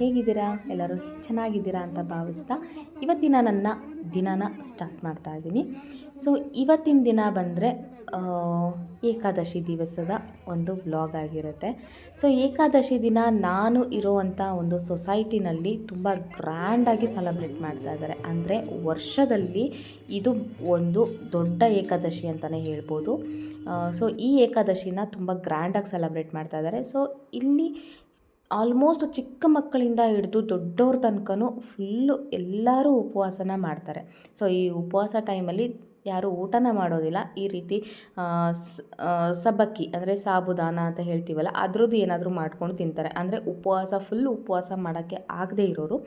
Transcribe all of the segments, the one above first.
ಹೇಗಿದ್ದೀರಾ? ಎಲ್ಲರೂ ಚೆನ್ನಾಗಿದ್ದೀರಾ ಅಂತ ಭಾವಿಸ್ತಾ ಇವತ್ತಿನ ನನ್ನ ದಿನನ ಸ್ಟಾರ್ಟ್ ಮಾಡ್ತಾ ಇದ್ದೀನಿ. ಸೊ ಇವತ್ತಿನ ದಿನ ಬಂದರೆ ಏಕಾದಶಿ ದಿವಸದ ಒಂದು ವ್ಲಾಗ್ ಆಗಿರುತ್ತೆ. ಸೊ ಏಕಾದಶಿ ದಿನ ನಾನು ಇರೋವಂಥ ಒಂದು ಸೊಸೈಟಿನಲ್ಲಿ ತುಂಬ ಗ್ರ್ಯಾಂಡಾಗಿ ಸೆಲೆಬ್ರೇಟ್ ಮಾಡ್ತಾ ಇದ್ದಾರೆ. ಅಂದರೆ ವರ್ಷದಲ್ಲಿ ಇದು ಒಂದು ದೊಡ್ಡ ಏಕಾದಶಿ ಅಂತಲೇ ಹೇಳ್ಬೋದು. ಸೊ ಈ ಏಕಾದಶಿನ ತುಂಬ ಗ್ರ್ಯಾಂಡಾಗಿ ಸೆಲೆಬ್ರೇಟ್ ಮಾಡ್ತಾ ಇದ್ದಾರೆ. ಸೊ ಇಲ್ಲಿ ಆಲ್ಮೋಸ್ಟ್ ಚಿಕ್ಕ ಮಕ್ಕಳಿಂದ ಹಿಡಿದು ದೊಡ್ಡವ್ರ ತನಕನೂ ಫುಲ್ಲು ಎಲ್ಲರೂ ಉಪವಾಸನ ಮಾಡ್ತಾರೆ. ಸೊ, ಈ ಉಪವಾಸ ಟೈಮಲ್ಲಿ ಯಾರು ಊಟನ ಮಾಡೋದಿಲ್ಲ. ಈ ರೀತಿ ಸಬ್ಬಕ್ಕಿ ಅಂದರೆ ಸಾಬುದಾನ ಅಂತ ಹೇಳ್ತೀವಲ್ಲ, ಅದ್ರದ್ದು ಏನಾದರೂ ಮಾಡ್ಕೊಂಡು ತಿಂತಾರೆ. ಅಂದರೆ ಉಪವಾಸ ಫುಲ್ ಉಪವಾಸ ಮಾಡೋಕ್ಕೆ ಆಗದೇ ಇರೋರು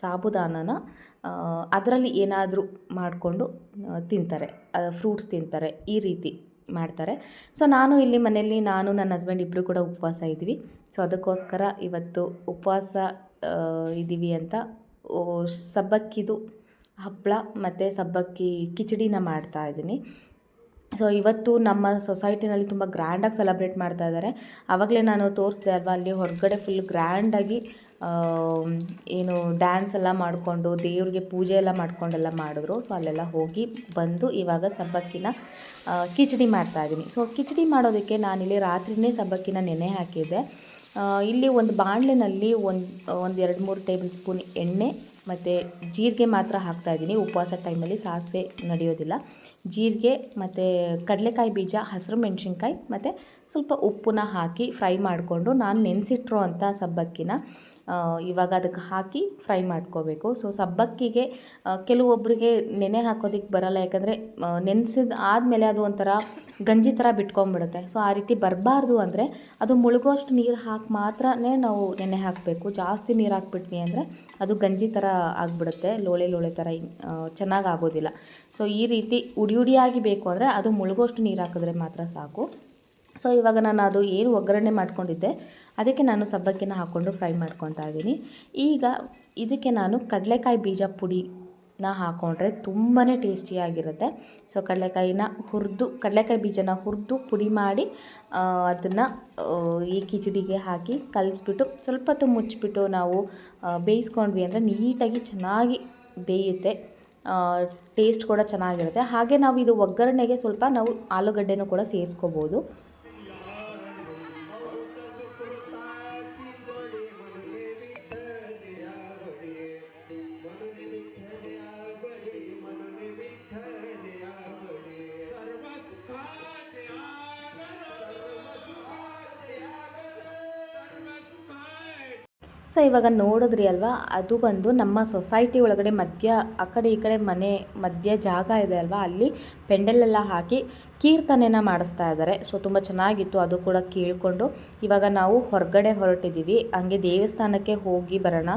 ಸಾಬುದಾನನ ಅದರಲ್ಲಿ ಏನಾದರೂ ಮಾಡಿಕೊಂಡು ತಿಂತಾರೆ. ಫ್ರೂಟ್ಸ್ ತಿಂತಾರೆ ಈ ರೀತಿ. ಮಾಡ್ತಾರೆ. ಸೊ ನಾನು ಇಲ್ಲಿ ಮನೆಯಲ್ಲಿ ನಾನು, ನನ್ನ ಹಸ್ಬೆಂಡ್ ಇಬ್ಬರು ಕೂಡ ಉಪವಾಸ ಇದ್ವಿ ಸೊ ಅದಕ್ಕೋಸ್ಕರ ಇವತ್ತು ಉಪವಾಸ ಇದ್ದೀವಿ ಅಂತ ಸಬ್ಬಕ್ಕಿದು ಹಪ್ಪಳ ಮತ್ತು ಸಬ್ಬಕ್ಕಿ ಕಿಚಡಿನ ಮಾಡ್ತಾ ಇದ್ದೀನಿ. ಸೊ ಇವತ್ತು ನಮ್ಮ ಸೊಸೈಟಿನಲ್ಲಿ ತುಂಬ ಗ್ರ್ಯಾಂಡಾಗಿ ಸೆಲೆಬ್ರೇಟ್ ಮಾಡ್ತಾ ಇದ್ದಾರೆ. ಆವಾಗಲೇ ನಾನು ತೋರಿಸಿದೆ ಅಲ್ವಾ, ಅಲ್ಲಿ ಹೊರಗಡೆ ಫುಲ್ ಗ್ರ್ಯಾಂಡಾಗಿ ಏನು ಡ್ಯಾನ್ಸ್ ಎಲ್ಲ ಮಾಡಿಕೊಂಡು, ದೇವ್ರಿಗೆ ಪೂಜೆ ಎಲ್ಲ ಮಾಡ್ಕೊಂಡೆಲ್ಲ ಮಾಡಿದ್ರು. ಸೊ ಅಲ್ಲೆಲ್ಲ ಹೋಗಿ ಬಂದು ಇವಾಗ ಸಬ್ಬಕ್ಕಿನ ಕಿಚಡಿ ಮಾಡ್ತಾಯಿದ್ದೀನಿ ಸೊ ಕಿಚಡಿ ಮಾಡೋದಕ್ಕೆ ನಾನಿಲ್ಲಿ ರಾತ್ರಿನೇ ಸಬ್ಬಕ್ಕಿನ ನೆನೆ ಹಾಕಿದ್ದೆ. ಇಲ್ಲಿ ಒಂದು ಬಾಣಲೆನಲ್ಲಿ ಒಂದು ಒಂದು ಎರಡು ಮೂರು ಟೇಬಲ್ ಸ್ಪೂನ್ ಎಣ್ಣೆ ಮತ್ತು ಜೀರಿಗೆ ಮಾತ್ರ ಹಾಕ್ತಾಯಿದ್ದೀನಿ ಉಪವಾಸ ಟೈಮಲ್ಲಿ ಸಾಸಿವೆ ನಡೆಯೋದಿಲ್ಲ. ಜೀರಿಗೆ ಮತ್ತು ಕಡಲೆಕಾಯಿ ಬೀಜ, ಹಸಿರು ಮೆಣಸಿನ್ಕಾಯಿ ಮತ್ತು ಸ್ವಲ್ಪ ಉಪ್ಪನ್ನ ಹಾಕಿ ಫ್ರೈ ಮಾಡಿಕೊಂಡು ನಾನು ನೆನೆಸಿಟ್ರೋ ಅಂಥ ಸಬ್ಬಕ್ಕಿನ. ಇವಾಗ ಅದಕ್ಕೆ ಹಾಕಿ ಫ್ರೈ ಮಾಡ್ಕೋಬೇಕು. ಸೊ ಸಬ್ಬಕ್ಕಿಗೆ ಕೆಲವೊಬ್ಬರಿಗೆ ನೆನೆ ಹಾಕೋದಕ್ಕೆ ಬರಲ್ಲ. ಯಾಕಂದರೆ ನೆನೆಸಿದ ಆದಮೇಲೆ ಅದು ಒಂಥರ ಗಂಜಿ ಥರ ಬಿಟ್ಕೊಂಡ್ಬಿಡುತ್ತೆ ಸೊ ಆ ರೀತಿ ಬರಬಾರ್ದು ಅಂದರೆ ಅದು ಮುಳುಗೋಷ್ಟು ನೀರು ಹಾಕಿ ಮಾತ್ರನೇ ನಾವು ನೆನೆ ಹಾಕಬೇಕು. ಜಾಸ್ತಿ ನೀರು ಹಾಕ್ಬಿಟ್ವಿ ಅಂದರೆ ಅದು ಗಂಜಿ ಥರ ಆಗಿಬಿಡುತ್ತೆ. ಲೋಳೆ ಲೋಳೆ ಥರ ಚೆನ್ನಾಗಿ ಆಗೋದಿಲ್ಲ. ಸೊ ಈ ರೀತಿ ಉಡಿ ಉಡಿಯಾಗಿ ಬೇಕು ಅಂದರೆ ಅದು ಮುಳುಗೋಷ್ಟು ನೀರು ಹಾಕಿದ್ರೆ ಮಾತ್ರ ಸಾಕು. ಸೊ ಇವಾಗ ನಾನು ಅದು ಏನು ಒಗ್ಗರಣೆ ಮಾಡ್ಕೊಂಡಿದ್ದೆ ಅದಕ್ಕೆ ನಾನು ಸಬ್ಬಕ್ಕಿನ ಹಾಕ್ಕೊಂಡು ಫ್ರೈ ಮಾಡ್ಕೊತಾ ಇದ್ದೀನಿ. ಈಗ ಇದಕ್ಕೆ ನಾನು ಕಡಲೆಕಾಯಿ ಬೀಜ ಪುಡಿನ ಹಾಕ್ಕೊಂಡ್ರೆ ತುಂಬಾ ಟೇಸ್ಟಿಯಾಗಿರುತ್ತೆ ಸೊ, ಕಡಲೆಕಾಯಿನ ಹುರಿದು, ಕಡಲೆಕಾಯಿ ಬೀಜನ ಹುರಿದು ಪುಡಿ ಮಾಡಿ ಅದನ್ನು ಈ ಕಿಚಡಿಗೆ ಹಾಕಿ ಕಲಿಸ್ಬಿಟ್ಟು ಸ್ವಲ್ಪ ಹೊತ್ತು ಮುಚ್ಚಿಬಿಟ್ಟು ನಾವು ಬೇಯಿಸ್ಕೊಂಡ್ವಿ ಅಂದರೆ ನೀಟಾಗಿ ಚೆನ್ನಾಗಿ ಬೇಯುತ್ತೆ. ಟೇಸ್ಟ್ ಕೂಡ ಚೆನ್ನಾಗಿರುತ್ತೆ. ಹಾಗೆ ನಾವು ಇದು ಒಗ್ಗರಣೆಗೆ ಸ್ವಲ್ಪ ನಾವು ಆಲೂಗಡ್ಡೆನೂ ಕೂಡ ಸೇರಿಸ್ಕೋಬೋದು. ಸೊ ಇವಾಗ ನೋಡಿದ್ರಿ ಅಲ್ವಾ? ಅದು ಬಂದು ನಮ್ಮ ಸೊಸೈಟಿ ಒಳಗಡೆ ಮಧ್ಯ, ಆ ಕಡೆ ಈ ಕಡೆ ಮನೆ ಮಧ್ಯ ಜಾಗ ಇದೆ ಅಲ್ವಾ? ಅಲ್ಲಿ ಪೆಂಡಲೆಲ್ಲ ಹಾಕಿ ಕೀರ್ತನೆನ ಮಾಡಿಸ್ತಾ ಇದ್ದಾರೆ. ಸೊ ತುಂಬ ಚೆನ್ನಾಗಿತ್ತು ಅದು ಕೂಡ ಕೇಳಿಕೊಂಡು. ಇವಾಗ ನಾವು ಹೊರಗಡೆ ಹೊರಟಿದ್ದೀವಿ. ಹಂಗೆ ದೇವಸ್ಥಾನಕ್ಕೆ ಹೋಗಿ ಬರೋಣ.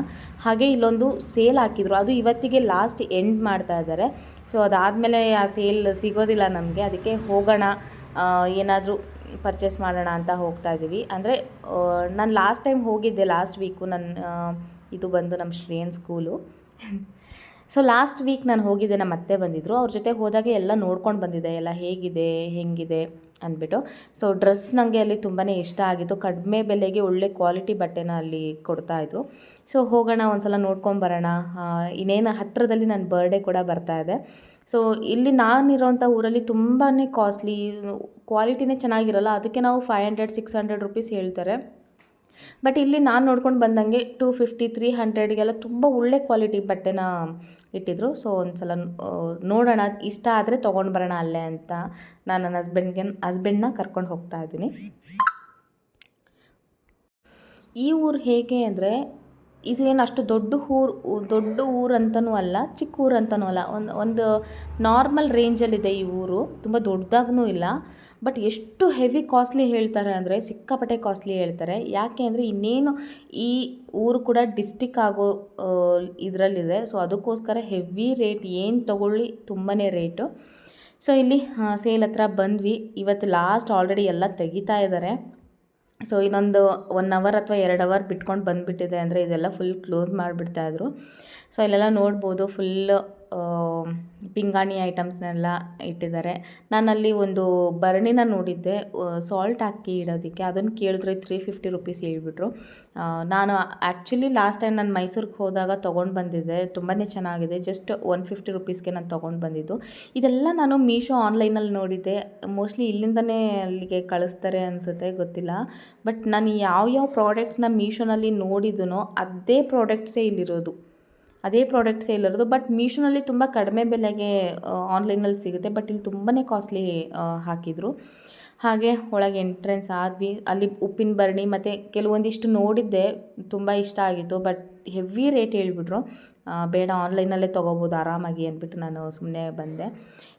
ಹಾಗೆ ಇಲ್ಲೊಂದು ಸೇಲ್ ಹಾಕಿದ್ರು. ಅದು ಇವತ್ತಿಗೆ ಲಾಸ್ಟ್ ಎಂಡ್ ಮಾಡ್ತಾ ಇದ್ದಾರೆ. ಸೊ ಅದಾದಮೇಲೆ ಆ ಸೇಲ್ ಸಿಗೋದಿಲ್ಲ ನಮಗೆ. ಅದಕ್ಕೆ ಹೋಗೋಣ. ಏನಾದರೂ ಪರ್ಚೇಸ್ ಮಾಡೋಣ ಅಂತ ಹೋಗ್ತಾ ಇದ್ದೀವಿ ಅಂದರೆ ನಾನು ಲಾಸ್ಟ್ ಟೈಮ್ ಹೋಗಿದ್ದೆ ಲಾಸ್ಟ್ ವೀಕು ನನ್ನ ಇದು ಬಂದು ನಮ್ಮ Shreyan school so last week ನಾನು ಹೋಗಿದ್ದೆ ನಮ್ಮ ಅತ್ತೆ ಬಂದಿದ್ದರು ಅವ್ರ ಜೊತೆ ಹೋದಾಗ ಎಲ್ಲ ನೋಡ್ಕೊಂಡು ಬಂದಿದ್ದೆ. ಎಲ್ಲ ಹೇಗಿದೆ, ಹೆಂಗಿದೆ? ಅಂದ್ಬಿಟ್ಟು. ಸೊ ಡ್ರೆಸ್ ನನಗೆ ಅಲ್ಲಿ ತುಂಬಾ ಇಷ್ಟ ಆಗಿತ್ತು. ಕಡಿಮೆ ಬೆಲೆಗೆ ಒಳ್ಳೆ ಕ್ವಾಲಿಟಿ ಬಟ್ಟೆನ ಅಲ್ಲಿ ಕೊಡ್ತಾಯಿದ್ರು ಸೊ ಹೋಗೋಣ, ಒಂದ್ಸಲ ನೋಡ್ಕೊಂಡು ಬರೋಣ. ಇನ್ನೇನು ಹತ್ತಿರದಲ್ಲಿ ನನ್ನ ಬರ್ಡೇ ಕೂಡ ಬರ್ತಾ ಇದೆ. ಸೊ ಇಲ್ಲಿ ನಾನಿರೋಂಥ ಊರಲ್ಲಿ ತುಂಬಾ ಕಾಸ್ಟ್ಲಿ ಕ್ವಾಲಿಟಿನೇ ಚೆನ್ನಾಗಿರಲ್ಲ. ಅದಕ್ಕೆ ನಾವು five hundred six hundred rupees ಹೇಳ್ತಾರೆ. ಬಟ್ ಇಲ್ಲಿ ನಾನು ನೋಡ್ಕೊಂಡು ಬಂದಂಗೆ ಟೂ ಫಿಫ್ಟಿ ತ್ರೀ ಹಂಡ್ರೆಡ್ಗೆಲ್ಲ ತುಂಬ ಒಳ್ಳೆ ಕ್ವಾಲಿಟಿ ಬಟ್ಟೆನ ಇಟ್ಟಿದ್ರು. ಸೊ ಒಂದು ಸಲ ನೋಡೋಣ. ಇಷ್ಟ ಆದರೆ ತೊಗೊಂಡು ಬರೋಣ ಅಲ್ಲೇ ಅಂತ ನಾನು ನನ್ನ ಹಸ್ಬೆಂಡ್ಗೆ ಹಸ್ಬೆಂಡ್ನ ಕರ್ಕೊಂಡು ಹೋಗ್ತಾ ಇದ್ದೀನಿ. ಈ ಊರು ಹೇಗೆ ಅಂದರೆ ಇದು ಏನು ಅಷ್ಟು ದೊಡ್ಡ ಊರು ದೊಡ್ಡ ಊರು ಅಂತನೂ ಅಲ್ಲ, ಚಿಕ್ಕ ಊರು ಅಂತನೂ ಅಲ್ಲ. ಒಂದು ಒಂದು ನಾರ್ಮಲ್ ರೇಂಜಲ್ಲಿದೆ ಈ ಊರು. ತುಂಬ ದೊಡ್ಡದಾಗೂ ಇಲ್ಲ. ಬಟ್ ಎಷ್ಟು ಹೆವಿ ಕಾಸ್ಟ್ಲಿ ಹೇಳ್ತಾರೆ ಅಂದರೆ, ಸಿಕ್ಕಾಪಟ್ಟೆ ಕಾಸ್ಟ್ಲಿ ಹೇಳ್ತಾರೆ. ಯಾಕೆ ಅಂದರೆ, ಇನ್ನೇನು ಈ ಊರು ಕೂಡ ಡಿಸ್ಟಿಕ್ ಆಗೋ ಇದರಲ್ಲಿದೆ. ಸೊ, ಅದಕ್ಕೋಸ್ಕರ ಹೆವಿ ರೇಟ್ ಏನು ತಗೊಳ್ಳಿ ತುಂಬಾ ರೇಟು. ಸೊ, ಇಲ್ಲಿ ಸೇಲ್ ಹತ್ರ ಬಂದ್ವಿ. ಇವತ್ತು ಲಾಸ್ಟ್ ಆಲ್ರೆಡಿ ಎಲ್ಲ ತೆಗಿತಾ ಇದ್ದಾರೆ. ಸೊ, ಇನ್ನೊಂದು ಒನ್ ಅವರ್ ಅಥವಾ ಎರಡು ಅವರ್ ಬಿಟ್ಕೊಂಡು ಬಂದುಬಿಟ್ಟಿದೆ ಅಂದರೆ, ಇದೆಲ್ಲ ಫುಲ್ ಕ್ಲೋಸ್ ಮಾಡಿಬಿಡ್ತಾಯಿದ್ರು ಸೊ, ಇಲ್ಲೆಲ್ಲ ನೋಡ್ಬೋದು, ಫುಲ್ ಪಿಂಗಾಣಿ ಐಟಮ್ಸ್ನೆಲ್ಲ ಇಟ್ಟಿದ್ದಾರೆ. ನಾನಲ್ಲಿ ಒಂದು ಭರಣಿನ ನೋಡಿದ್ದೆ. ಸಾಲ್ಟ್ ಹಾಕಿ ಇಡೋದಕ್ಕೆ. ಅದನ್ನು ಕೇಳಿದ್ರೆ ತ್ರೀ ಫಿಫ್ಟಿ ರುಪೀಸ್ ಹೇಳ್ಬಿಟ್ರು. ನಾನು ಆ್ಯಕ್ಚುಲಿ ಲಾಸ್ಟ್ ಟೈಮ್ ನಾನು ಮೈಸೂರಿಗೆ ಹೋದಾಗ ತೊಗೊಂಡು ಬಂದಿದ್ದೆ. ತುಂಬಾ ಚೆನ್ನಾಗಿದೆ. ಜಸ್ಟ್ ಒನ್ ಫಿಫ್ಟಿ ರುಪೀಸ್ಗೆ ನಾನು ತೊಗೊಂಡು ಬಂದಿದ್ದು. ಇದೆಲ್ಲ ನಾನು ಮೀಶೋ ಆನ್ಲೈನಲ್ಲಿ ನೋಡಿದ್ದೆ. ಮೋಸ್ಟ್ಲಿ ಇಲ್ಲಿಂದನೇ ಅಲ್ಲಿಗೆ ಕಳಿಸ್ತಾರೆ ಅನಿಸುತ್ತೆ, ಗೊತ್ತಿಲ್ಲ. ಬಟ್ ನಾನು ಯಾವ ಯಾವ ಪ್ರಾಡಕ್ಟ್ಸ್ನ ಮೀಶೋನಲ್ಲಿ ನೋಡಿದ್ದನೋ ಅದೇ ಪ್ರಾಡಕ್ಟ್ಸೇ ಇಲ್ಲಿರೋದು. ಅದೇ ಪ್ರಾಡಕ್ಟ್ ಸೇಲ್ ಇರೋದು. ಬಟ್ ಮೀಶೋನಲ್ಲಿ ತುಂಬ ಕಡಿಮೆ ಬೆಲೆಗೆ ಆನ್ಲೈನಲ್ಲಿ ಸಿಗುತ್ತೆ. ಬಟ್ ಇಲ್ಲಿ ತುಂಬಾ ಕಾಸ್ಟ್ಲಿ ಹಾಕಿದರು. ಹಾಗೆ ಒಳಗೆ ಎಂಟ್ರೆನ್ಸ್ ಆದ್ವಿ. ಅಲ್ಲಿ ಉಪ್ಪಿನ ಬರ್ಣಿ ಮತ್ತು ಕೆಲವೊಂದಿಷ್ಟು ನೋಡಿದ್ದೆ. ತುಂಬ ಇಷ್ಟ ಆಗಿತ್ತು. ಬಟ್ ಹೆವಿ ರೇಟ್ ಹೇಳಿಬಿಟ್ರು. ಬೇಡ ಆನ್ಲೈನಲ್ಲೇ ತೊಗೋಬೋದು, ಆರಾಮಾಗಿ ಅಂದ್ಬಿಟ್ಟು ನಾನು ಸುಮ್ಮನೆ ಬಂದೆ.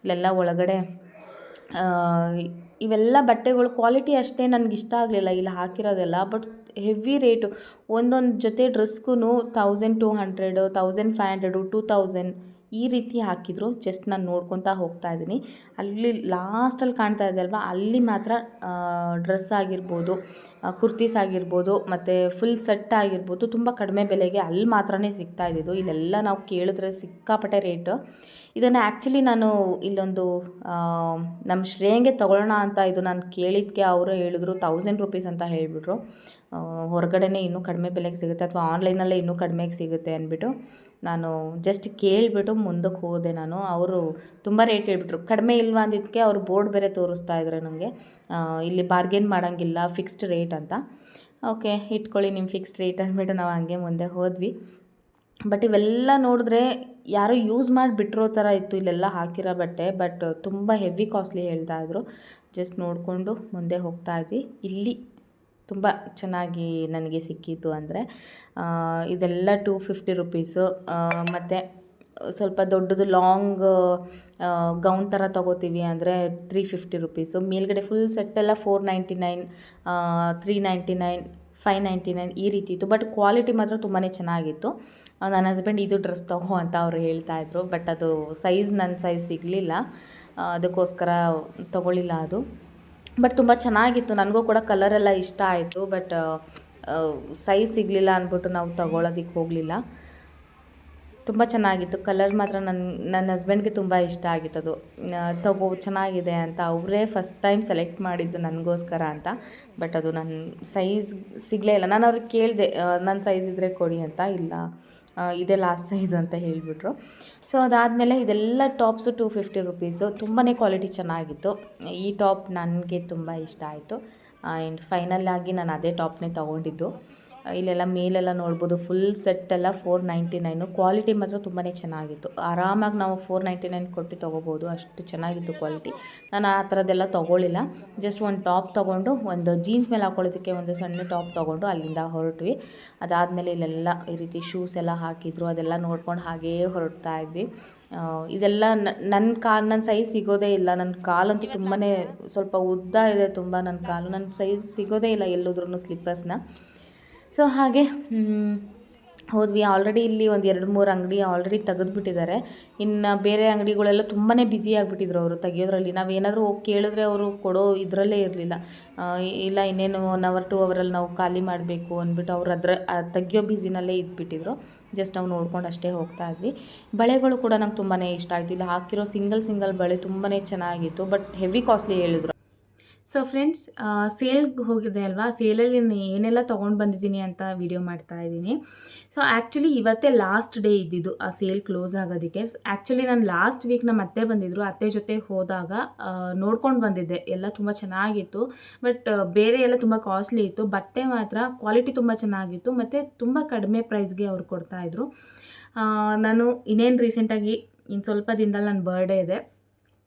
ಇಲ್ಲೆಲ್ಲ ಒಳಗಡೆ ಇವೆಲ್ಲ ಬಟ್ಟೆಗಳು ಕ್ವಾಲಿಟಿ ಅಷ್ಟೇ. ನನಗೆ ಇಷ್ಟ ಆಗಲಿಲ್ಲ. ಇಲ್ಲಿ ಹಾಕಿರೋದೆಲ್ಲ. But heavy rate. ಒಂದೊಂದು ಜೊತೆ ಡ್ರೆಸ್ಗೂ thousand two hundred thousand five hundred two thousand ಈ ರೀತಿ ಹಾಕಿದ್ರು ಜಸ್ಟ್ ನಾನು ನೋಡ್ಕೊತಾ ಹೋಗ್ತಾ ಇದ್ದೀನಿ. ಅಲ್ಲಿ ಲಾಸ್ಟಲ್ಲಿ ಕಾಣ್ತಾ ಇದೆ ಅಲ್ವಾ? ಅಲ್ಲಿ ಮಾತ್ರ ಡ್ರೆಸ್ ಆಗಿರ್ಬೋದು ಕುರ್ತೀಸ್ ಆಗಿರ್ಬೋದು, ಮತ್ತು ಫುಲ್ ಸೆಟ್ ಆಗಿರ್ಬೋದು ತುಂಬ ಕಡಿಮೆ ಬೆಲೆಗೆ ಅಲ್ಲಿ ಮಾತ್ರನೇ ಸಿಗ್ತಾ ಇದ್ದಿದ್ದು. ಇಲ್ಲೆಲ್ಲ ನಾವು ಕೇಳಿದ್ರೆ ಸಿಕ್ಕಾಪಟ್ಟೆ ರೇಟು. ಇದನ್ನು ಆ್ಯಕ್ಚುಲಿ ನಾನು ಇಲ್ಲೊಂದು ನಮ್ಮ ಶ್ರೇಯಂಗೆ ತೊಗೊಳ್ಳೋಣ ಅಂತ ಇದು ನಾನು ಕೇಳಿದ್ದಕ್ಕೆ ಅವರು ಹೇಳಿದ್ರು ತೌಸಂಡ್ ರುಪೀಸ್ ಅಂತ ಹೇಳಿಬಿಟ್ರು. ಹೊರಗಡೆನೇ ಇನ್ನೂ ಕಡಿಮೆ ಬೆಲೆಗೆ ಸಿಗುತ್ತೆ ಅಥವಾ ಆನ್ಲೈನಲ್ಲೇ ಇನ್ನೂ ಕಡಿಮೆಗೆ ಸಿಗುತ್ತೆ ಅಂದ್ಬಿಟ್ಟು ನಾನು ಜಸ್ಟ್ ಕೇಳಿಬಿಟ್ಟು ಮುಂದಕ್ಕೆ ಹೋದೆ ನಾನು. ಅವರು ತುಂಬ ರೇಟ್ ಹೇಳ್ಬಿಟ್ರು. ಕಡಿಮೆ ಇಲ್ವಾ ಅಂದಿದ್ದಕ್ಕೆ ಅವರು ಬೋರ್ಡ್ ಬೇರೆ ತೋರಿಸ್ತಾ ಇದ್ದಾರೆ ನನಗೆ ಇಲ್ಲಿ ಬಾರ್ಗೇನ್ ಮಾಡೋಂಗಿಲ್ಲ ಫಿಕ್ಸ್ಡ್ ರೇಟ್ ಅಂತ. ಓಕೆ ಇಟ್ಕೊಳ್ಳಿ ನಿಮ್ಮ ಫಿಕ್ಸ್ಡ್ ರೇಟ್ ಅಂದ್ಬಿಟ್ಟು ನಾವು ಹಂಗೆ ಮುಂದೆ ಹೋದ್ವಿ. ಬಟ್ ಇವೆಲ್ಲ ನೋಡಿದ್ರೆ ಯಾರೋ ಯೂಸ್ ಮಾಡಿ ಬಿಟ್ಟಿರೋ ಥರ ಇತ್ತು ಇಲ್ಲೆಲ್ಲ ಹಾಕಿರೋ ಬಟ್ಟೆ ಬಟ್ ತುಂಬ ಹೆವಿ ಕಾಸ್ಟ್ಲಿ ಹೇಳ್ತಾ ಇದ್ರು. ಜಸ್ಟ್ ನೋಡಿಕೊಂಡು ಮುಂದೆ ಹೋಗ್ತಾ ಇದ್ವಿ. ಇಲ್ಲಿ ತುಂಬ ಚೆನ್ನಾಗಿ ನನಗೆ ಸಿಕ್ಕಿತ್ತು ಅಂದರೆ ಇದೆಲ್ಲ ಟೂ ಫಿಫ್ಟಿ ರುಪೀಸು ಮತ್ತು ಸ್ವಲ್ಪ ದೊಡ್ಡದು ಲಾಂಗ್ ಗೌನ್ ಥರ ತೊಗೋತೀವಿ ಅಂದರೆ ತ್ರೀ ಫಿಫ್ಟಿ ರುಪೀಸು. ಮೇಲ್ಗಡೆ full ಸೆಟ್ಟೆಲ್ಲ four ninety nine three ninety nine, five ninety nine ಈ ರೀತಿ ಇತ್ತು. ಬಟ್ ಕ್ವಾಲಿಟಿ ಮಾತ್ರ ತುಂಬಾ ಚೆನ್ನಾಗಿತ್ತು. ನನ್ನ ಹಸ್ಬೆಂಡ್ ಇದು ಡ್ರೆಸ್ ತಗೋ ಅಂತ ಅವರು ಹೇಳ್ತಾ ಇದ್ರು. ಬಟ್ ಅದು ಸೈಜ್ ನನ್ನ ಸೈಜ್ ಸಿಗಲಿಲ್ಲ. ಅದಕ್ಕೋಸ್ಕರ ತೊಗೊಳ್ಳಿಲ್ಲ ಅದು. ಬಟ್ ತುಂಬ ಚೆನ್ನಾಗಿತ್ತು. ನನಗೂ ಕೂಡ ಕಲರೆಲ್ಲ ಇಷ್ಟ ಆಯಿತು. ಬಟ್ ಸೈಜ್ ಸಿಗಲಿಲ್ಲ ಅಂದ್ಬಿಟ್ಟು ನಾವು ತಗೊಳ್ಳೋದಕ್ಕೆ ಹೋಗಲಿಲ್ಲ. ತುಂಬ ಚೆನ್ನಾಗಿತ್ತು. ಕಲರ್ ಮಾತ್ರ ನನ್ನ ನನ್ನ ಹಸ್ಬೆಂಡ್ಗೆ ತುಂಬ ಇಷ್ಟ ಆಗಿತ್ತು ಅದು ತಗೋ, ಚೆನ್ನಾಗಿದೆ ಅಂತ ಅವರೇ ಫಸ್ಟ್ ಟೈಮ್ ಸೆಲೆಕ್ಟ್ ಮಾಡಿದ್ದು ನನಗೋಸ್ಕರ ಅಂತ. ಬಟ್ ಅದು ನನ್ನ ಸೈಜ್ ಸಿಗಲೇ ಇಲ್ಲ. ನಾನು ಅವ್ರಿಗೆ ಕೇಳಿದೆ ನನ್ನ ಸೈಜ್ ಇದ್ದರೆ ಕೊಡಿ ಅಂತ. ಇಲ್ಲ ಇದೇ ಲಾಸ್ಟ್ ಸೈಜ್ ಅಂತ ಹೇಳಿಬಿಟ್ರು. ಸೊ ಅದಾದಮೇಲೆ ಇದೆಲ್ಲ ಟಾಪ್ಸು ಟೂ ಫಿಫ್ಟಿ ರುಪೀಸು. ತುಂಬಾ ಕ್ವಾಲಿಟಿ ಚೆನ್ನಾಗಿತ್ತು. ಈ ಟಾಪ್ ನನಗೆ ತುಂಬ ಇಷ್ಟ ಆಯಿತು. ಆ್ಯಂಡ್ ಫೈನಲ್ ಆಗಿ ನಾನು ಅದೇ ಟಾಪ್ನೇ ತೊಗೊಂಡಿದ್ದು. ಇಲ್ಲೆಲ್ಲ ಮೇಲೆಲ್ಲ ನೋಡ್ಬೋದು ಫುಲ್ ಸೆಟ್ ಎಲ್ಲ ಫೋರ್ ನೈಂಟಿ ನೈನು ಕ್ವಾಲಿಟಿ ಮಾತ್ರ ತುಂಬಾ ಚೆನ್ನಾಗಿತ್ತು. ಆರಾಮಾಗಿ ನಾವು ಫೋರ್ ನೈಂಟಿ ನೈನ್ ಕೊಟ್ಟು ತೊಗೋಬೋದು, ಅಷ್ಟು ಚೆನ್ನಾಗಿತ್ತು ಕ್ವಾಲಿಟಿ ನಾನು ಆ ಥರದ್ದೆಲ್ಲ ತೊಗೊಳ್ಳಿಲ್ಲ ಜಸ್ಟ್ ಒಂದು ಟಾಪ್ ತೊಗೊಂಡು, ಒಂದು ಜೀನ್ಸ್ ಮೇಲೆ ಹಾಕೊಳ್ಳೋದಕ್ಕೆ ಒಂದು ಸಣ್ಣ ಟಾಪ್ ತೊಗೊಂಡು ಅಲ್ಲಿಂದ ಹೊರಟ್ವಿ. ಅದಾದಮೇಲೆ ಇಲ್ಲೆಲ್ಲ ಈ ರೀತಿ ಶೂಸ್ ಎಲ್ಲ ಹಾಕಿದ್ರು, ಅದೆಲ್ಲ ನೋಡ್ಕೊಂಡು ಹಾಗೇ ಹೊರಡ್ತಾ ಇದ್ವಿ. ಇದೆಲ್ಲ ನನ್ನ ಕಾಲು ನನ್ನ ಸೈಜ್ ಸಿಗೋದೇ ಇಲ್ಲ. ನನ್ನ ಕಾಲಂತೂ ತುಂಬಾ ಸ್ವಲ್ಪ ಉದ್ದ ಇದೆ ತುಂಬ ನನ್ನ ಕಾಲು. ನನ್ನ ಸೈಜ್ ಸಿಗೋದೇ ಇಲ್ಲ ಎಲ್ಲೋದ್ರೂ ಸ್ಲಿಪ್ಪರ್ಸ್ನ ಸೊ ಹಾಗೆ ಹೋದ್ವಿ. ಆಲ್ರೆಡಿ ಇಲ್ಲಿ ಒಂದು ಎರಡು ಮೂರು ಅಂಗಡಿ ಆಲ್ರೆಡಿ ತೆಗೆದುಬಿಟ್ಟಿದ್ದಾರೆ. ಇನ್ನು ಬೇರೆ ಅಂಗಡಿಗಳೆಲ್ಲ ತುಂಬಾ ಬ್ಯುಸಿ ಆಗಿಬಿಟ್ಟಿದ್ರು ಅವರು ತೆಗಿಯೋದ್ರಲ್ಲಿ. ನಾವೇನಾದರೂ ಹೋಗಿ ಕೇಳಿದ್ರೆ ಅವರು ಕೊಡೋ ಇದರಲ್ಲೇ ಇರಲಿಲ್ಲ. ಇಲ್ಲ, ಇನ್ನೇನು ಒನ್ ಅವರ್ ಟು ಅವರಲ್ಲಿ ನಾವು ಖಾಲಿ ಮಾಡಬೇಕು ಅಂದ್ಬಿಟ್ಟು ಅವ್ರು ಅದರ ತೆಗಿಯೋ ಬ್ಯುಸಿನಲ್ಲೇ ಇದ್ಬಿಟ್ಟಿದ್ರು. ಜಸ್ಟ್ ನಾವು ನೋಡ್ಕೊಂಡು ಅಷ್ಟೇ ಹೋಗ್ತಾ ಇದ್ವಿ. ಬಳೆಗಳು ಕೂಡ ನಂಗೆ ತುಂಬಾ ಇಷ್ಟ ಆಯಿತು. ಇಲ್ಲಿ ಹಾಕಿರೋ ಸಿಂಗಲ್ ಸಿಂಗಲ್ ಬಳೆ ತುಂಬಾ ಚೆನ್ನಾಗಿತ್ತು. ಬಟ್ ಹೆವಿ ಕಾಸ್ಟ್ಲಿ ಹೇಳಿದ್ರು. ಸೊ ಫ್ರೆಂಡ್ಸ್ ಸೇಲ್ಗೆ ಹೋಗಿದೆ ಅಲ್ವಾ? ಸೇಲಲ್ಲಿ ಏನೆಲ್ಲ ತೊಗೊಂಡು ಬಂದಿದ್ದೀನಿ ಅಂತ ವಿಡಿಯೋ ಮಾಡ್ತಾ ಇದ್ದೀನಿ. ಸೊ ಆ್ಯಕ್ಚುಲಿ ಇವತ್ತೇ ಲಾಸ್ಟ್ ಡೇ ಇದ್ದಿದ್ದು ಆ ಸೇಲ್ ಕ್ಲೋಸ್ ಆಗೋದಕ್ಕೆ. ಆ್ಯಕ್ಚುಲಿ ನಾನು ಲಾಸ್ಟ್ ವೀಕ್ ನಮ್ಮ ಅತ್ತೆ ಬಂದಿದ್ದರು ಅತ್ತೆ ಜೊತೆ ಹೋದಾಗ ನೋಡ್ಕೊಂಡು ಬಂದಿದ್ದೆ. ಎಲ್ಲ ತುಂಬ ಚೆನ್ನಾಗಿತ್ತು. ಬಟ್ ಬೇರೆ ಎಲ್ಲ ತುಂಬ ಕಾಸ್ಟ್ಲಿ ಇತ್ತು. ಬಟ್ಟೆ ಮಾತ್ರ ಕ್ವಾಲಿಟಿ ತುಂಬ ಚೆನ್ನಾಗಿತ್ತು. ಮತ್ತು ತುಂಬ ಕಡಿಮೆ ಪ್ರೈಸ್ಗೆ ಅವ್ರು ಕೊಡ್ತಾಯಿದ್ರು ನಾನು ಇನ್ನೇನು ರೀಸೆಂಟಾಗಿ ಇನ್ನು ಸ್ವಲ್ಪ ದಿನದಲ್ಲಿ ನನ್ನ ಬರ್ಡೇ ಇದೆ.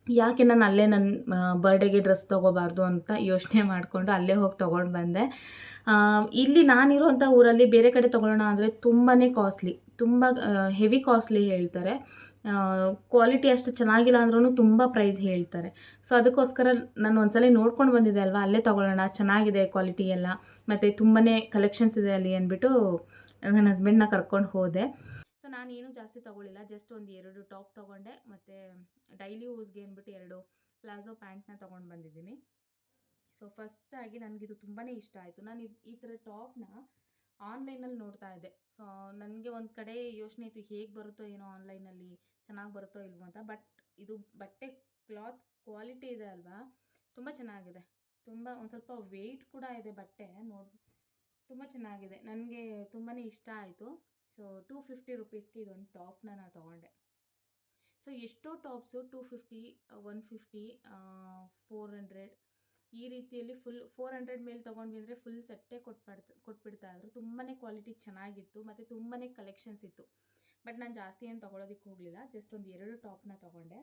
ಯಾಕೆ ನಾನು ಅಲ್ಲೇ ನನ್ನ ಬರ್ಡೇಗೆ ಡ್ರೆಸ್ ತೊಗೋಬಾರ್ದು ಅಂತ ಯೋಚನೆ ಮಾಡಿಕೊಂಡು ಅಲ್ಲೇ ಹೋಗಿ ತೊಗೊಂಡು ಬಂದೆ. ಇಲ್ಲಿ ನಾನಿರೋಂಥ ಊರಲ್ಲಿ ಬೇರೆ ಕಡೆ ತೊಗೊಳ್ಳೋಣ ಅಂದರೆ ತುಂಬಾ ಕಾಸ್ಟ್ಲಿ ತುಂಬ ಹೆವಿ ಕಾಸ್ಟ್ಲಿ ಹೇಳ್ತಾರೆ. ಕ್ವಾಲಿಟಿ ಅಷ್ಟು ಚೆನ್ನಾಗಿಲ್ಲ ಅಂದ್ರೂ ತುಂಬ ಪ್ರೈಸ್ ಹೇಳ್ತಾರೆ. ಸೊ ಅದಕ್ಕೋಸ್ಕರ ನಾನು ಒಂದ್ಸಲ ನೋಡ್ಕೊಂಡು ಬಂದಿದ್ದೆ ಅಲ್ವಾ, ಅಲ್ಲೇ ತೊಗೊಳ್ಳೋಣ, ಚೆನ್ನಾಗಿದೆ ಕ್ವಾಲಿಟಿ ಎಲ್ಲ. ಮತ್ತು ತುಂಬಾ ಕಲೆಕ್ಷನ್ಸ್ ಇದೆ ಅಲ್ಲಿ ಅಂದ್ಬಿಟ್ಟು ನನ್ನ ಹಸ್ಬೆಂಡ್ನ ಕರ್ಕೊಂಡು ಹೋದೆ. ನಾನು ಏನೂ ಜಾಸ್ತಿ ತೊಗೊಳ್ಳಿಲ್ಲ. ಜಸ್ಟ್ ಒಂದು ಎರಡು ಟಾಪ್ ತೊಗೊಂಡೆ. ಮತ್ತು ಡೈಲಿ ಯೂಸ್ಗೆ ಅಂದ್ಬಿಟ್ಟು ಎರಡು ಪ್ಲಾಝೋ ಪ್ಯಾಂಟ್ನ ತೊಗೊಂಡು ಬಂದಿದ್ದೀನಿ. ಸೊ ಫಸ್ಟಾಗಿ ನನಗಿದು ತುಂಬಾ ಇಷ್ಟ ಆಯಿತು. ನಾನು ಇದು, ಈ ಥರ ಟಾಪ್ನ ಆನ್ಲೈನಲ್ಲಿ ನೋಡ್ತಾ ಇದ್ದೆ. ಸೊ ನನಗೆ ಒಂದು ಕಡೆ ಯೋಚನೆ ಇತ್ತು, ಹೇಗೆ ಬರುತ್ತೋ ಏನೋ ಆನ್ಲೈನಲ್ಲಿ ಚೆನ್ನಾಗಿ ಬರುತ್ತೋ ಇಲ್ವೋ ಅಂತ. ಬಟ್ ಇದು ಬಟ್ಟೆ ಕ್ಲಾತ್ ಕ್ವಾಲಿಟಿ ಇದೆ ಅಲ್ವಾ? ತುಂಬ ಚೆನ್ನಾಗಿದೆ. ತುಂಬ, ಒಂದು ಸ್ವಲ್ಪ ವೆಯ್ಟ್ ಕೂಡ ಇದೆ ಬಟ್ಟೆ. ನೋಡಿ, ತುಂಬ ಚೆನ್ನಾಗಿದೆ. ನನಗೆ ತುಂಬಾ ಇಷ್ಟ ಆಯಿತು. ಸೊ ಟೂ ಫಿಫ್ಟಿ ರುಪೀಸ್ಗೆ ಇದೊಂದು ಟಾಪ್ನ ನಾನು ತೊಗೊಂಡೆ. ಸೊ ಎಷ್ಟೋ tops two fifty, one fifty four hundred ಈ ರೀತಿಯಲ್ಲಿ ಫುಲ್ ಫೋರ್ ಹಂಡ್ರೆಡ್ ಮೇಲೆ ತೊಗೊಂಡ್ವಿ ಅಂದರೆ ಫುಲ್ ಸೆಟ್ಟೇ ಕೊಟ್ಬಿಡ್ತು, ಕೊಟ್ಬಿಡ್ತಾ ಇದ್ರು. ತುಂಬಾ ಕ್ವಾಲಿಟಿ ಚೆನ್ನಾಗಿತ್ತು, ಮತ್ತು ತುಂಬಾ ಕಲೆಕ್ಷನ್ಸ್ ಇತ್ತು. ಬಟ್ ನಾನು ಜಾಸ್ತಿ ಏನು ತೊಗೊಳೋದಕ್ಕೆ ಹೋಗಲಿಲ್ಲ, ಜಸ್ಟ್ ಒಂದು ಎರಡು ಟಾಪ್ನ ತೊಗೊಂಡೆ.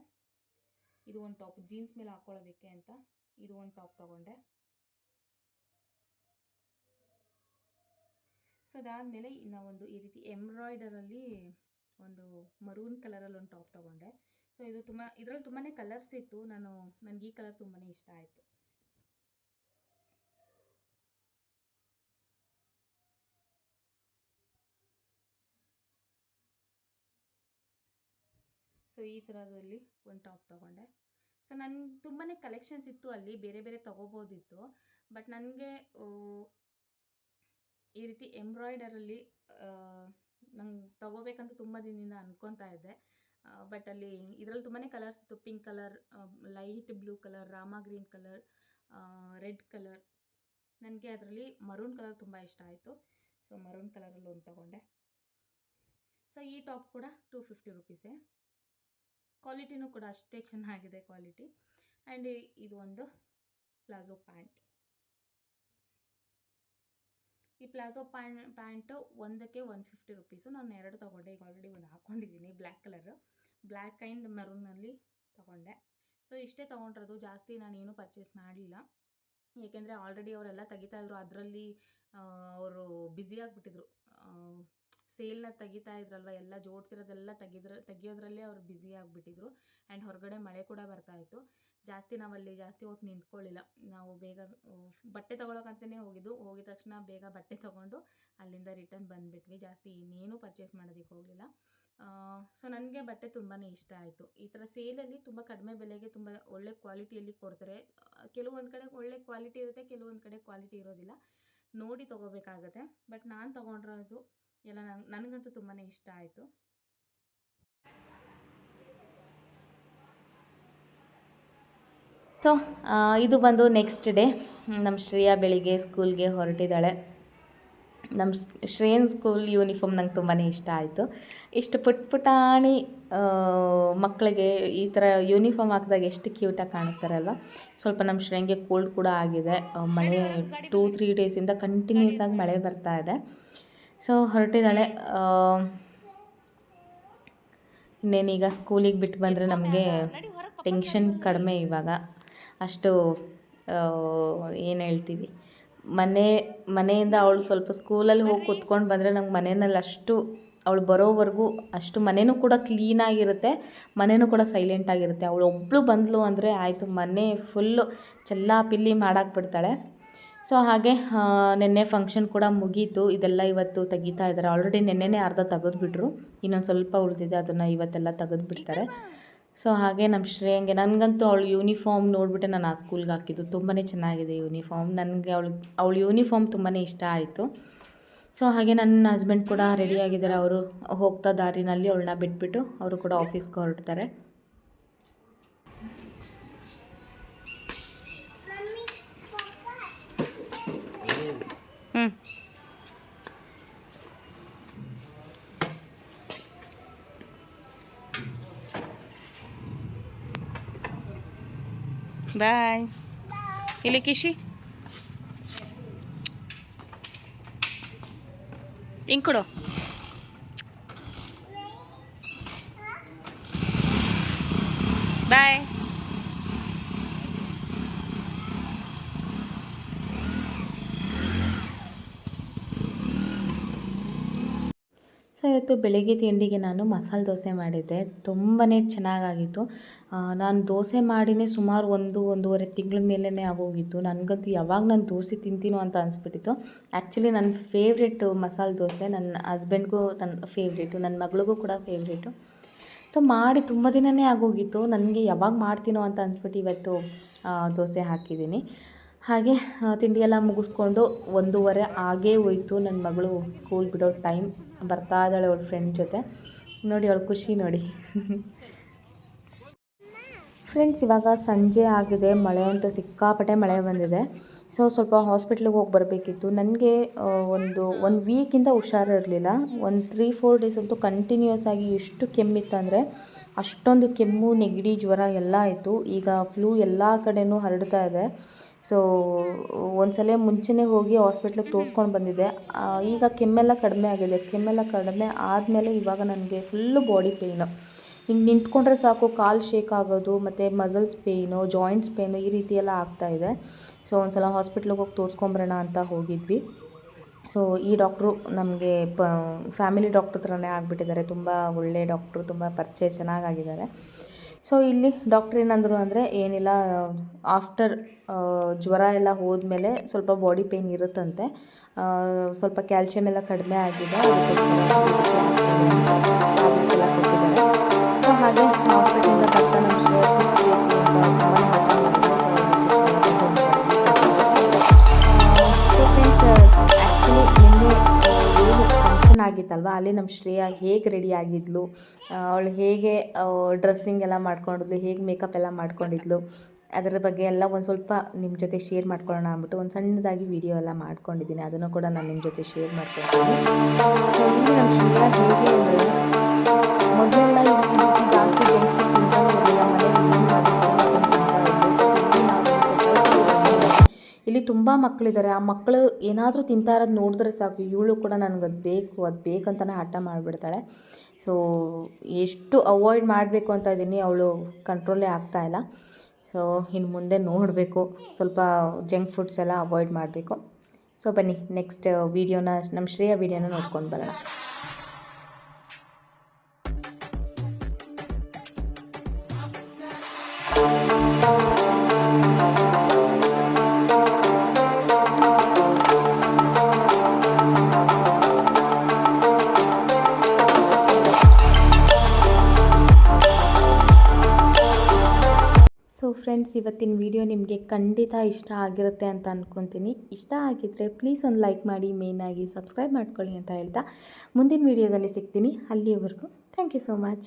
ಇದು ಒಂದು ಟಾಪ್ ಜೀನ್ಸ್ ಮೇಲೆ ಹಾಕ್ಕೊಳ್ಳೋದಕ್ಕೆ ಅಂತ, ಇದು ಒಂದು ಟಾಪ್ ತೊಗೊಂಡೆ. ಸೊ ಅದಾದಮೇಲೆ ಒಂದು ಈ ರೀತಿ ಎಂಬ್ರಾಯ್ಡರಲ್ಲಿ ಒಂದು ಮರೂನ್ ಕಲರಲ್ಲಿ ಒಂದು ಟಾಪ್ ತೊಗೊಂಡೆ. ಸೊ ಇದು ತುಂಬ, ಇದರಲ್ಲಿ ತುಂಬಾ ಕಲರ್ಸ್ ಇತ್ತು. ನಾನು, ನನಗೆ ಈ ಕಲರ್ ತುಂಬಾ ಇಷ್ಟ ಆಯಿತು. ಸೊ ಈ ಥರದಲ್ಲಿ ಒಂದು ಟಾಪ್ ತೊಗೊಂಡೆ. ಸೊ ನನ್ಗೆ ತುಂಬಾ ಕಲೆಕ್ಷನ್ಸ್ ಇತ್ತು ಅಲ್ಲಿ. ಬೇರೆ ಬೇರೆ ತೊಗೋಬೋದಿತ್ತು. ಬಟ್ ನನಗೆ ಈ ರೀತಿ ಎಂಬ್ರಾಯ್ಡರಲ್ಲಿ ನಂಗೆ ತೊಗೋಬೇಕಂತ ತುಂಬ ದಿನದಿಂದ ಅಂದ್ಕೊತಾ ಇದ್ದೆ. ಬಟ್ ಅಲ್ಲಿ ಇದರಲ್ಲಿ ತುಂಬಾ ಕಲರ್ಸ್ ಇತ್ತು. Pink colour light blue colour Rama green colour red colour ನನಗೆ ಅದರಲ್ಲಿ ಮರೂನ್ ಕಲರ್ ತುಂಬ ಇಷ್ಟ ಆಯಿತು. ಸೊ ಮರೂನ್ ಕಲರಲ್ಲಿ ಒಂದು ತೊಗೊಂಡೆ. ಸೊ ಈ ಟಾಪ್ ಕೂಡ ಟೂ ಫಿಫ್ಟಿ ರುಪೀಸೇ. ಕ್ವಾಲಿಟಿನೂ ಕೂಡ ಅಷ್ಟೇ ಚೆನ್ನಾಗಿದೆ ಕ್ವಾಲಿಟಿ ಆ್ಯಂಡ್ ಇದು ಒಂದು ಪ್ಲಾಜೋ ಪ್ಯಾಂಟ್. ಈ ಪ್ಲಾಜೋ ಪ್ಯಾಂಟ್, ಪ್ಯಾಂಟು ಒಂದಕ್ಕೆ ಒನ್ ಫಿಫ್ಟಿ ರುಪೀಸು. ನಾನು ಎರಡು ತೊಗೊಂಡೆ, ಈಗ ಆಲ್ರೆಡಿ ಒಂದು ಹಾಕ್ಕೊಂಡಿದ್ದೀನಿ ಬ್ಲ್ಯಾಕ್ ಕಲರ್. ಬ್ಲ್ಯಾಕ್ ಆ್ಯಂಡ್ ಮೆರೂನಲ್ಲಿ ತೊಗೊಂಡೆ. ಸೊ ಇಷ್ಟೇ ತೊಗೊಂಡಿರೋದು. ಜಾಸ್ತಿ ನಾನೇನು ಪರ್ಚೇಸ್ ಮಾಡಲಿಲ್ಲ. ಏಕೆಂದರೆ ಆಲ್ರೆಡಿ ಅವರೆಲ್ಲ ತೆಗಿತಾಯಿದ್ರು ಅದರಲ್ಲಿ ಅವರು ಬ್ಯುಸಿ ಆಗಿಬಿಟ್ಟಿದ್ರು. ಸೇಲ್ನ ತೆಗಿತಾ ಇದ್ರಲ್ವ, ಎಲ್ಲ ಜೋಡಿಸಿರೋದೆಲ್ಲ ತೆಗಿದ್ರ, ತೆಗಿಯೋದ್ರಲ್ಲೇ ಅವ್ರು ಬ್ಯುಸಿ ಆಗಿಬಿಟ್ಟಿದ್ರು. ಆ್ಯಂಡ್ ಹೊರಗಡೆ ಮಳೆ ಕೂಡ ಬರ್ತಾಯಿತ್ತು ಜಾಸ್ತಿ ನಾವಲ್ಲಿ ಜಾಸ್ತಿ ಹೊತ್ತು ನಿಂತ್ಕೊಳ್ಳಿಲ್ಲ ನಾವು ಬೇಗ, ಬಟ್ಟೆ ತೊಗೊಳಕ್ಕಂತಲೇ ಹೋಗಿದ್ದು. ಹೋಗಿದ ತಕ್ಷಣ ಬೇಗ ಬಟ್ಟೆ ತೊಗೊಂಡು ಅಲ್ಲಿಂದ ರಿಟರ್ನ್ ಬಂದುಬಿಟ್ವಿ. ಜಾಸ್ತಿ ಇನ್ನೇನು ಪರ್ಚೇಸ್ ಮಾಡೋದಕ್ಕೆ ಹೋಗಲಿಲ್ಲ. ಸೊ ನನಗೆ ಬಟ್ಟೆ ತುಂಬಾ ಇಷ್ಟ ಆಯಿತು. ಈ ಥರ ಸೇಲಲ್ಲಿ ತುಂಬ ಕಡಿಮೆ ಬೆಲೆಗೆ ತುಂಬ ಒಳ್ಳೆ ಕ್ವಾಲಿಟಿಯಲ್ಲಿ ಕೊಡ್ತಾರೆ. ಕೆಲವೊಂದು ಕಡೆ ಒಳ್ಳೆ ಕ್ವಾಲಿಟಿ ಇರುತ್ತೆ, ಕೆಲವೊಂದು ಕಡೆ ಕ್ವಾಲಿಟಿ ಇರೋದಿಲ್ಲ. ನೋಡಿ ತೊಗೋಬೇಕಾಗತ್ತೆ. ಬಟ್ ನಾನು ತೊಗೊಂಡಿರೋದು ಎಲ್ಲ ನಂಗೆ ನನಗಂತೂ ತುಂಬಾ ಇಷ್ಟ ಆಯಿತು. ಸೊ ಇದು ಬಂದು ನೆಕ್ಸ್ಟ್ ಡೇ ನಮ್ಮ ಶ್ರೇಯಾ ಬೆಳಿಗ್ಗೆ ಸ್ಕೂಲ್ಗೆ ಹೊರಟಿದ್ದಾಳೆ. ನಮ್ಮ ಶ್ರೇಯನ್ ಸ್ಕೂಲ್ ಯೂನಿಫಾರ್ಮ್ ನಂಗೆ ತುಂಬಾ ಇಷ್ಟ ಆಯಿತು. ಇಷ್ಟು ಪುಟ್ ಪುಟಾಣಿ ಮಕ್ಕಳಿಗೆ ಈ ಥರ ಯೂನಿಫಾರ್ಮ್ ಹಾಕಿದಾಗ ಎಷ್ಟು ಕ್ಯೂಟಾಗಿ ಕಾಣಿಸ್ತಾರಲ್ವ? ಸ್ವಲ್ಪ ನಮ್ಮ ಶ್ರೇಯಂಗೆ ಕೋಲ್ಡ್ ಕೂಡ ಆಗಿದೆ. ಮಳೆ ಟೂ ತ್ರೀ ಡೇಸಿಂದ ಕಂಟಿನ್ಯೂಸ್ ಆಗಿ ಮಳೆ ಬರ್ತಾ ಇದೆ. ಸೊ ಹೊರಟಿದ್ದಾಳೆ. ಇನ್ನೇನೀಗ ಸ್ಕೂಲಿಗೆ ಬಿಟ್ಟು ಬಂದರೆ ನಮಗೆ ಟೆನ್ಷನ್ ಕಡಿಮೆ ಇವಾಗ. ಅಷ್ಟು ಏನು ಹೇಳ್ತೀವಿ, ಮನೆ, ಮನೆಯಿಂದ ಅವಳು ಸ್ವಲ್ಪ ಸ್ಕೂಲಲ್ಲಿ ಹೋಗಿ ಕೂತ್ಕೊಂಡು ಬಂದರೆ ನಮ್ಗೆ ಮನೆಯಲ್ಲಿ ಅಷ್ಟು, ಅವಳು ಬರೋವರೆಗೂ ಅಷ್ಟು ಮನೆಯೂ ಕೂಡ ಕ್ಲೀನಾಗಿರುತ್ತೆ ಮನೆಯೂ ಕೂಡ ಸೈಲೆಂಟಾಗಿರುತ್ತೆ ಅವಳು ಒಬ್ಬಳು ಬಂದಳು ಅಂದರೆ ಆಯಿತು, ಮನೆ ಫುಲ್ಲು ಚೆಲ್ಲಾಪಿಲ್ಲಿ ಮಾಡಾಕ್ಬಿಡ್ತಾಳೆ. ಸೊ ಹಾಗೆ ನಿನ್ನೆ ಫಂಕ್ಷನ್ ಕೂಡ ಮುಗೀತು. ಇದೆಲ್ಲ ಇವತ್ತು ತೆಗಿತಾ ಇದ್ದಾರೆ ಆಲ್ರೆಡಿ ನಿನ್ನೆನೇ ಅರ್ಧ ತೆಗೆದ್ಬಿಟ್ರು. ಇನ್ನೊಂದು ಸ್ವಲ್ಪ ಉಳಿದಿದೆ, ಅದನ್ನು ಇವತ್ತೆಲ್ಲ ತೆಗೆದ್ಬಿಡ್ತಾರೆ. ಸೊ ಹಾಗೆ ನಮ್ಮ ಶ್ರೇಯಂಗೆ, ನನಗಂತೂ ಅವಳು ಯೂನಿಫಾರ್ಮ್ ನೋಡಿಬಿಟ್ಟೆ ನಾನು ಆ ಸ್ಕೂಲ್ಗೆ ಹಾಕಿದ್ದು. ತುಂಬಾ ಚೆನ್ನಾಗಿದೆ ಯೂನಿಫಾರ್ಮ್ ನನಗೆ ಅವಳು ಅವಳು ಯೂನಿಫಾರ್ಮ್ ತುಂಬಾ ಇಷ್ಟ ಆಯಿತು. ಸೊ ಹಾಗೆ ನನ್ನ ಹಸ್ಬೆಂಡ್ ಕೂಡ ರೆಡಿಯಾಗಿದ್ದಾರೆ ಅವರು ಹೋಗ್ತಾ ದಾರಿನಲ್ಲಿ, ಅವಳನ್ನ ಬಿಟ್ಬಿಟ್ಟು ಅವರು ಕೂಡ ಆಫೀಸ್ಗೆ ಹೊರಡ್ತಾರೆ. ಬಾಯ್ ಇಲ್ಲಿ ಕಿಶಿ ಹಿಂಗೆ ಬಾಯ್ ಸೊ ಇವತ್ತು ಬೆಳಗ್ಗೆ ತಿಂಡಿಗೆ ನಾನು ಮಸಾಲೆ ದೋಸೆ ಮಾಡಿದ್ದೆ. ತುಂಬಾ ಚೆನ್ನಾಗಾಗಿತ್ತು. ನಾನು ದೋಸೆ ಮಾಡಿನೇ ಸುಮಾರು ಒಂದು, ಒಂದೂವರೆ ತಿಂಗಳ ಮೇಲೇ ಆಗೋಗಿತ್ತು. ನನಗಂತೂ ಯಾವಾಗ ನಾನು ದೋಸೆ ತಿಂತೀನೋ ಅಂತ ಅನಿಸ್ಬಿಟ್ಟಿತ್ತು. ಆ್ಯಕ್ಚುಲಿ ನನ್ನ ಫೇವ್ರೇಟ್ ಮಸಾಲೆ ದೋಸೆ ನನ್ನ ಹಸ್ಬೆಂಡ್ಗೂ ನನ್ನ ಫೇವ್ರೇಟು ನನ್ನ ಮಗಳಿಗೂ ಕೂಡ ಫೇವ್ರೇಟು ಸೊ ಮಾಡಿ ತುಂಬ ದಿನವೇ ಆಗೋಗಿತ್ತು. ನನಗೆ ಯಾವಾಗ ಮಾಡ್ತೀನೋ ಅಂತ ಅನ್ಸ್ಬಿಟ್ಟು ಇವತ್ತು ದೋಸೆ ಹಾಕಿದ್ದೀನಿ. ಹಾಗೆ ತಿಂಡಿ ಎಲ್ಲ ಮುಗಿಸ್ಕೊಂಡು ಒಂದೂವರೆ ಆಗೇ ಹೋಯಿತು. ನನ್ನ ಮಗಳು ಸ್ಕೂಲ್ ಬಿಡೋ ಟೈಮ್ ಬರ್ತಾ ಇದ್ದಾಳೆ ಅವಳ ಫ್ರೆಂಡ್ ಜೊತೆ. ನೋಡಿ ಅವಳು ಖುಷಿ ನೋಡಿ. ಫ್ರೆಂಡ್ಸ್ ಇವಾಗ ಸಂಜೆ ಆಗಿದೆ. ಮಳೆ ಅಂತ ಸಿಕ್ಕಾಪಟ್ಟೆ ಮಳೆ ಬಂದಿದೆ. ಸೊ ಸ್ವಲ್ಪ ಹಾಸ್ಪಿಟ್ಲಿಗೆ ಹೋಗಿ ಬರಬೇಕಿತ್ತು. ನನಗೆ ಒಂದು ಒಂದು ವೀಕಿಂದ ಹುಷಾರಿರಲಿಲ್ಲ ಒಂದು ತ್ರೀ ಫೋರ್ ಡೇಸ್ ಅಂತೂ ಕಂಟಿನ್ಯೂಸ್ ಆಗಿ ಎಷ್ಟು ಕೆಮ್ಮಿತ್ತಂದರೆ ಅಷ್ಟೊಂದು ಕೆಮ್ಮು, ನೆಗಡಿ, ಜ್ವರ ಎಲ್ಲ ಆಯಿತು. ಈಗ ಫ್ಲೂ ಎಲ್ಲ ಕಡೆಯೂ ಹರಡ್ತಾ ಇದೆ. ಸೊ ಒಂದ್ಸಲ ಮುಂಚೆನೇ ಹೋಗಿ ಹಾಸ್ಪಿಟ್ಲಿಗೆ ತೋರಿಸ್ಕೊಂಡು ಬಂದಿದ್ದೆ. ಈಗ ಕೆಮ್ಮೆಲ್ಲ ಕಡಿಮೆ ಆಗಿದೆ. ಕೆಮ್ಮೆಲ್ಲ ಕಡಿಮೆ ಆದಮೇಲೆ ಇವಾಗ ನನಗೆ ಫುಲ್ಲು ಬಾಡಿ ಪೇಯ್ನು ಹಿಂಗೆ ನಿಂತ್ಕೊಂಡ್ರೆ ಸಾಕು, ಕಾಲು ಶೇಕ್ ಆಗೋದು, ಮತ್ತು ಮಸಲ್ಸ್ ಪೇಯ್ನು ಜಾಯಿಂಟ್ಸ್ ಪೇಯ್ನು ಈ ರೀತಿ ಎಲ್ಲ ಆಗ್ತಾ ಇದೆ. ಸೊ ಒಂದ್ಸಲ ಹಾಸ್ಪಿಟ್ಲಿಗೆ ಹೋಗಿ ತೋರಿಸ್ಕೊಂಬರೋಣ ಅಂತ ಹೋಗಿದ್ವಿ. ಸೊ ಈ ಡಾಕ್ಟ್ರು ನಮಗೆ ಪ ಫ್ಯಾಮಿಲಿ ಡಾಕ್ಟ್ರ್ ಥರನೇ ಆಗಿಬಿಟ್ಟಿದ್ದಾರೆ. ತುಂಬ ಒಳ್ಳೆಯ ಡಾಕ್ಟ್ರು ತುಂಬ ಪರಿಚಯ ಚೆನ್ನಾಗಾಗಿದ್ದಾರೆ ಸೊ ಇಲ್ಲಿ ಡಾಕ್ಟ್ರ್ ಏನಂದರು ಅಂದರೆ ಏನಿಲ್ಲ ಆಫ್ಟರ್ ಜ್ವರ ಎಲ್ಲ ಹೋದ್ಮೇಲೆ ಸ್ವಲ್ಪ ಬಾಡಿ ಪೇಯ್ನ್ ಇರುತ್ತಂತೆ. ಸ್ವಲ್ಪ ಕ್ಯಾಲ್ಶಿಯಮ್ ಎಲ್ಲ ಕಡಿಮೆ ಆಗಿದೆ ಅಲ್ಲಿ ನಮ್ಮ ಶ್ರೇಯಾ ಹೇಗೆ ರೆಡಿ ಆಗಿದ್ಲು ಅವಳು ಹೇಗೆ ಡ್ರೆಸ್ಸಿಂಗ್ ಎಲ್ಲ ಮಾಡ್ಕೊಂಡಿದ್ಲು ಹೇಗೆ ಮೇಕಪ್ ಎಲ್ಲ ಮಾಡ್ಕೊಂಡಿದ್ಲು, ಅದರ ಬಗ್ಗೆ ಎಲ್ಲ ಒಂದು ಸ್ವಲ್ಪ ನಿಮ್ಮ ಜೊತೆ ಶೇರ್ ಮಾಡ್ಕೊಳ್ಳೋಣ ಅಂದ್ಬಿಟ್ಟು ಒಂದು ಸಣ್ಣದಾಗಿ ವಿಡಿಯೋ ಎಲ್ಲ ಮಾಡ್ಕೊಂಡಿದ್ದೀನಿ. ಅದನ್ನು ಕೂಡ ನಾನು ನಿಮ್ಮ ಜೊತೆ ಶೇರ್ ಮಾಡ್ಕೊಳ್ತೀನಿ. ಮೊದಲೆಲ್ಲ ಜಾಸ್ತಿ ತುಂಬ ಮಕ್ಕಳಿದ್ದಾರೆ ಆ ಮಕ್ಕಳು ಏನಾದರೂ ತಿಂತಾ ಇರೋದು ನೋಡಿದ್ರೆ ಸಾಕು. ಇವಳು ಕೂಡ ನನಗೆ ಅದು ಬೇಕು ಅದು ಬೇಕಂತಲೇ ಹಠ ಮಾಡಿಬಿಡ್ತಾಳೆ. ಸೊ ಎಷ್ಟು ಅವಾಯ್ಡ್ ಮಾಡಬೇಕು ಅಂತ ಇದ್ದೀನಿ ಅವಳು ಕಂಟ್ರೋಲೇ ಇಲ್ಲ. ಸೊ ಇನ್ನು ಮುಂದೆ ನೋಡಬೇಕು. ಸ್ವಲ್ಪ ಜಂಕ್ ಫುಡ್ಸ್ ಎಲ್ಲ ಅವಾಯ್ಡ್ ಮಾಡಬೇಕು. ಸೊ ಬನ್ನಿ ನೆಕ್ಸ್ಟ್ ವೀಡಿಯೋನ ನಮ್ಮ ಶ್ರೇಯ ವೀಡಿಯೋನ ನೋಡ್ಕೊಂಡು ಬರೋಣ. ಫ್ರೆಂಡ್ಸ್, ಇವತ್ತಿನ ವಿಡಿಯೋ ನಿಮಗೆ ಖಂಡಿತ ಇಷ್ಟ ಆಗಿರುತ್ತೆ ಅಂತ ಅಂದ್ಕೊತೀನಿ ಇಷ್ಟ ಆಗಿದ್ರೆ ಪ್ಲೀಸ್ ಒಂದು ಲೈಕ್ ಮಾಡಿ ಮೇಯ್ನಾಗಿ ಸಬ್ಸ್ಕ್ರೈಬ್ ಮಾಡ್ಕೊಳ್ಳಿ ಅಂತ ಹೇಳ್ತಾ ಮುಂದಿನ ವಿಡಿಯೋದಲ್ಲಿ ಸಿಗ್ತೀನಿ. ಅಲ್ಲಿಯವರೆಗೂ ಥ್ಯಾಂಕ್ ಯು ಸೋ ಮಚ್.